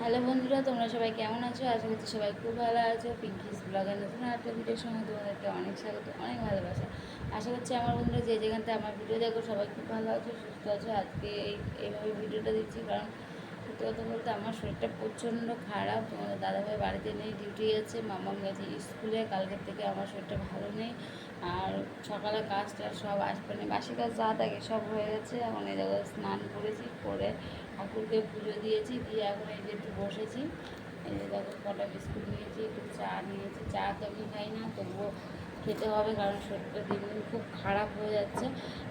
Hello বন্ধুরা, তোমরা সবাই কেমন আছো? আশা করছি সবাই খুব ভালো আছো। পিঙ্কিস ব্লগের নতুন একটা ভিডিওর সঙ্গে তোমাদেরকে অনেক স্বাগত, অনেক ভালোবাসা। আশা করছি আমার বন্ধুরা যে যেখানতে আমার ভিডিও দেখো, সবাই খুব ভালো আছো, সুস্থ আছো। আজকে এই, এইভাবে ভিডিওটা দিচ্ছি কারণ সত্যি কথা বলতে আমার শরীরটা প্রচণ্ড খারাপ। তোমাদের দাদাভাই বাড়িতে নেই ডিউটি গেছে মামা গেছে স্কুলে, কালকের থেকে আমার শরীরটা ভালো নেই। সকালে কাজটা সব আসবে বাসি কাজ যা থাকে সব হয়ে গেছে। এখন এই জায়গায় স্নান করেছি, করে ঠাকুরকে পুজো দিয়েছি। দিয়ে এখন এই যে একটু বসেছি। এই যে দেখো কটা বিস্কুট নিয়েছি, একটু চা নিয়েছি। চা তো আমি খাই না, তবুও খেতে হবে কারণ শরীরটা দিন দিন খুব খারাপ হয়ে যাচ্ছে।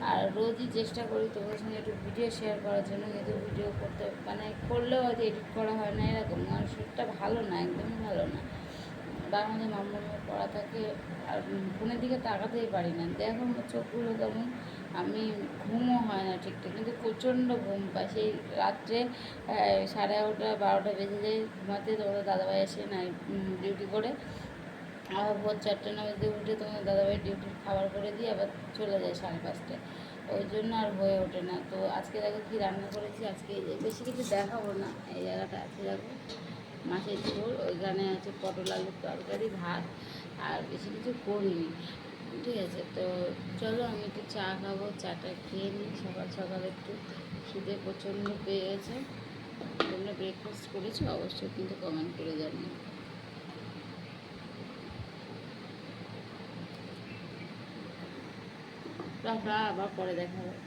আর রোজই চেষ্টা করি তোমাদের সঙ্গে একটু ভিডিও শেয়ার করার জন্য। কিন্তু ভিডিও করতে মানে করলেও হয়তো এডিট করা হয় না, এরকম। আমার শরীরটা ভালো না, একদমই ভালো না। তার মধ্যে মামুর পড়া থাকে, আর ফোনের দিকে তাকাতেই পারি না। দেখো চোখগুলো কেমন, আমি ঘুমও হয় না ঠিকঠাক, কিন্তু প্রচণ্ড ঘুম পাই সেই রাত্রে সাড়ে এগারোটা, বারোটা বেজে যায়, ঘুমাতে তোমাদের দাদাভাই এসে নাই ডিউটি করে। আবার ভোর চারটে নামে উঠে তোমাদের দাদাভাই ডিউটির খাবার করে দিয়ে আবার চলে যায় সাড়ে পাঁচটায়। ওই জন্য আর হয়ে ওঠে না। তো আজকে দেখো কী রান্না করেছি, আজকে বেশি কিছু দেখাবো না, এই জায়গাটা আছে দেখো। মাছের ঝোল, ওইখানে আছে পটল আলুর তরকারি, ভাত, আর বেশি কিছু করিনি। ঠিক আছে, তো চলো আমি একটু চা খাব, চাটা খেয়ে নিই। সকাল সকাল একটু খিদে প্রচণ্ড পেয়ে গেছে তোমরা ব্রেকফাস্ট করেছ? অবশ্যই কিন্তু কমেন্ট করে জানিও। আবার পরে দেখা হবে।